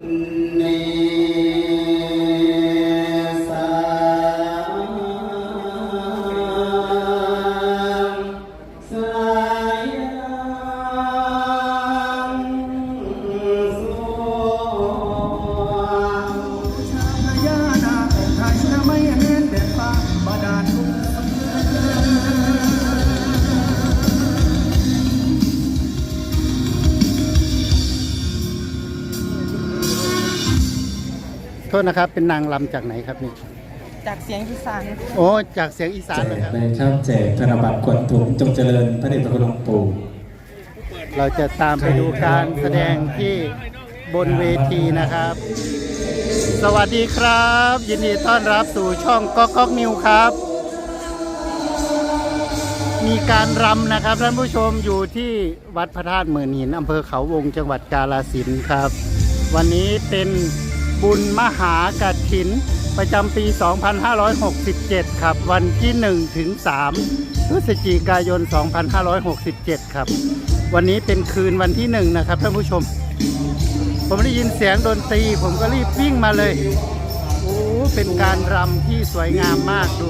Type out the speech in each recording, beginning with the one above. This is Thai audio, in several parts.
เทษนะครับเป็นนางรำจากไหนครับนี่จากเสียงอีสานโอ้จากเสียงอีสาแจนเลยกครับเลยครับแจกธนบัตรกดถุงจงเจริญพระเดชพระคุณหลวงปู่ เราจะตามไปดูการแสดงที่บนเวทีนะครับ สวัสดีครับ ยินดีต้อนรับสู่ช่องก๊อกก๊อกนิวครับ มีการรำนะครับท่านผู้ชมอยู่ที่วัดพระธาตุหมื่นหินอำเภอเขาวงจังหวัดกาฬสินธุ์ครับ วันนี้เป็น บุญมหากฐิน ประจำปี 2567 ครับ วันที่ 1 ถึง 3 พฤศจิกายน 2567 ครับ วันนี้เป็นคืนวันที่ 1 นะครับท่านผู้ชม ผมได้ยินเสียงดนตรี ผมก็รีบวิ่งมาเลย โอ้ เป็นการรำที่สวยงามมากดู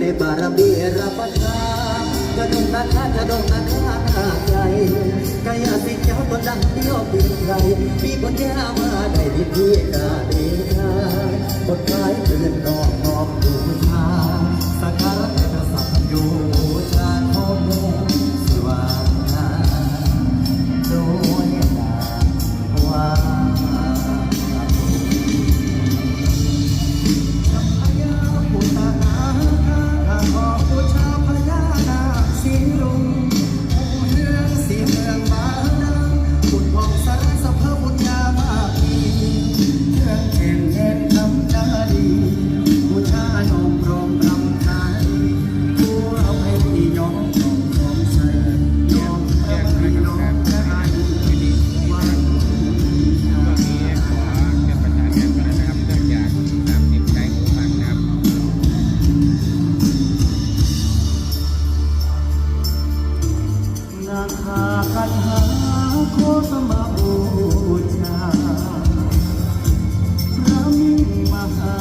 ได้บารมีได้บารมีรับประทานกระดงนาคากระดงนาคาหน้าใจกายสิเจ้าตัวดังเดียวเป็นใครมีคนแย่มาได้ดีพี่กาดีชายคนขายเพื่อนนอกน นาคาคาถาโคสมาบูชาพระมิงมหา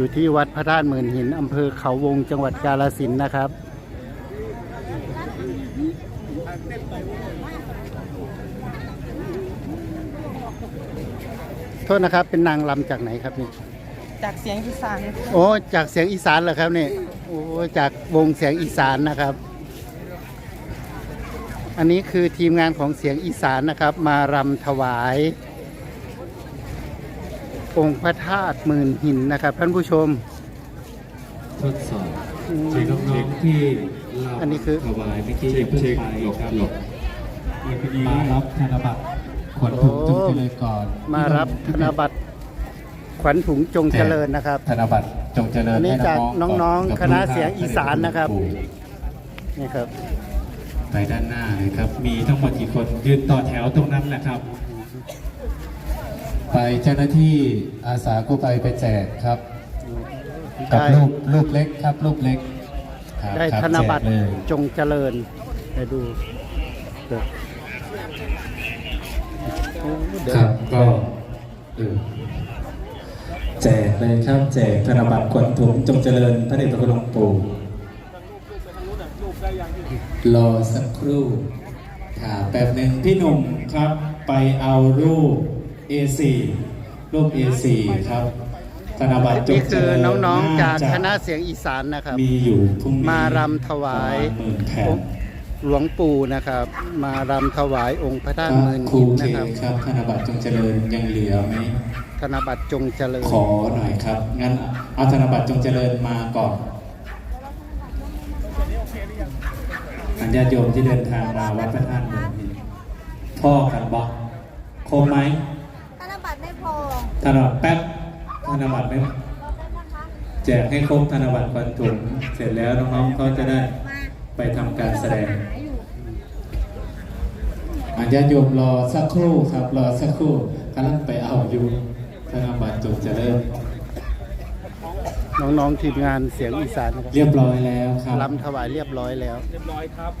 อยู่ที่วัดพระธาตุหมื่นหินอำเภอเขาวงจังหวัดกาฬสินธุ์นะครับ โทษนะครับเป็นนางลำจากไหนครับนี่จากเสียงอีสานโอ้จากเสียงอีสานเหรอครับนี่โอ้จากวงเสียงอีสานนะครับ อันนี้คือทีมงานของเสียงอีสานนะครับ มารำถวาย องค์พระธาตุหมื่นหินนะครับ ท่านผู้ชม ทดสอบเช็คน้องๆที่เราอันนี้คือ ถวายเมื่อกี้อย่าเพิ่งไปครับหลบมารับธนบัตรขวัญถุงจงเจริญก่อนมารับธนบัตรขวัญถุงจงเจริญนะครับ ธนบัตรจงเจริญอันนี้ให้จากๆน้องๆกับคณะเสียงอีสานนะครับ นี่ครับ ไปด้านหน้าเลยครับ มีทั้งหมดกี่คนยืนต่อแถวตรงนั้นแหละครับ ไปเจ้าหน้าที่อาสากู้ภัยไปแจกครับ กับได้รูปรูปเล็กครับรูปเล็กครับได้ครับธนบัตรแจกเลยจงเจริญไปดูเดี๋ยวโอ้เดี๋ยวครับก็เออแจกเลยครับแจกธนบัตรขวัญถุงจงเจริญพระเดชพระคุณหลวงปู่ รอสักครู่ค่ะแป๊บหนึ่งพี่หนุ่มครับ ไปเอารูป A4 รูป A4 ครับธนบัตรจนี่งเจคือริญน้องๆ จากจะคณะเสียงอีสานนะครับ มีอยู่พรุ่งนี้มารำถวายประมณหมื่นแผ่น หลวงปู่นะครับ มารำถวายองค์พระธาตุหมื่นครูหินเคนะครับ ครับธนบัตรจงเจริญยังเหลือไหมธนบัตรจงเจริญขอหน่อยครับ งั้นเอาธนบัตรจงเจริญมาก่อนอันญาติโยมที่เดินทางมาวัดพระธาตุเมืองนี้พ่อกันบอกคมไหม ธนบัตรไม่พอ ธนบัตรแป๊บธนบัตรไม่แจกให้ครบธนบัตรควันถุงเสร็จแล้วน้องๆเขาจะได้ไปทำการแสดงอันญาติโยมรอสักครู่ครับรอสักครู่กำลังไปเอาอยู่ธนบัตรจุกจริญ น้องๆทีมงานเสียงอีสานนะครับเรียบร้อยแล้วครับรำถวายเรียบร้อยแล้วครับ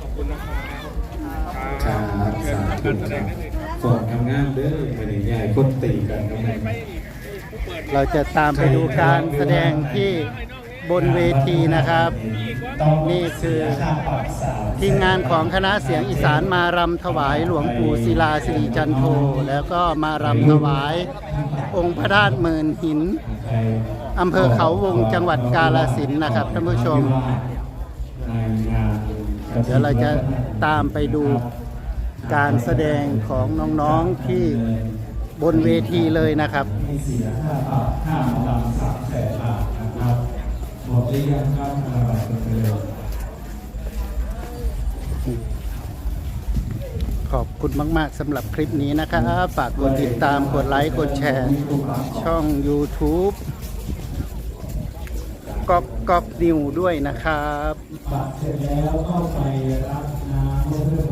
สาธุครับฝนทำงานเด้อไม่ได้ใหญ่คนตีกันทำไมเราจะตามไปดูการแสดงที่บนเวทีนะครับ นี่คือทีมงานของคณะเสียงอีสานมารำถวายหลวงปู่ศิลาสิริจันโท แล้วก็มารำถวายองค์พระธาตุหมื่นหิน อำเภอเขาวงจังหวัดกาฬสินธุ์นะครับท่านผู้ชม เดี๋ยวเราจะตามไปดูการแสดงของน้องๆที่บนเวทีเลยนะครับให้เสียค่าปรับค่าหมอลำสามแสนบาทนะครับหมดหรือยังครับธนบัตรเริญขอบคุณมาก ๆสำหรับคลิปนี้นะครับ ฝากกดติดตามกดไลค์ กดแชร์ ช่อง YouTube ก๊อกก๊อกนิวด้วยนะครับ บัตรเสร็จแล้วเข้าไปรับน้ำเพื่อ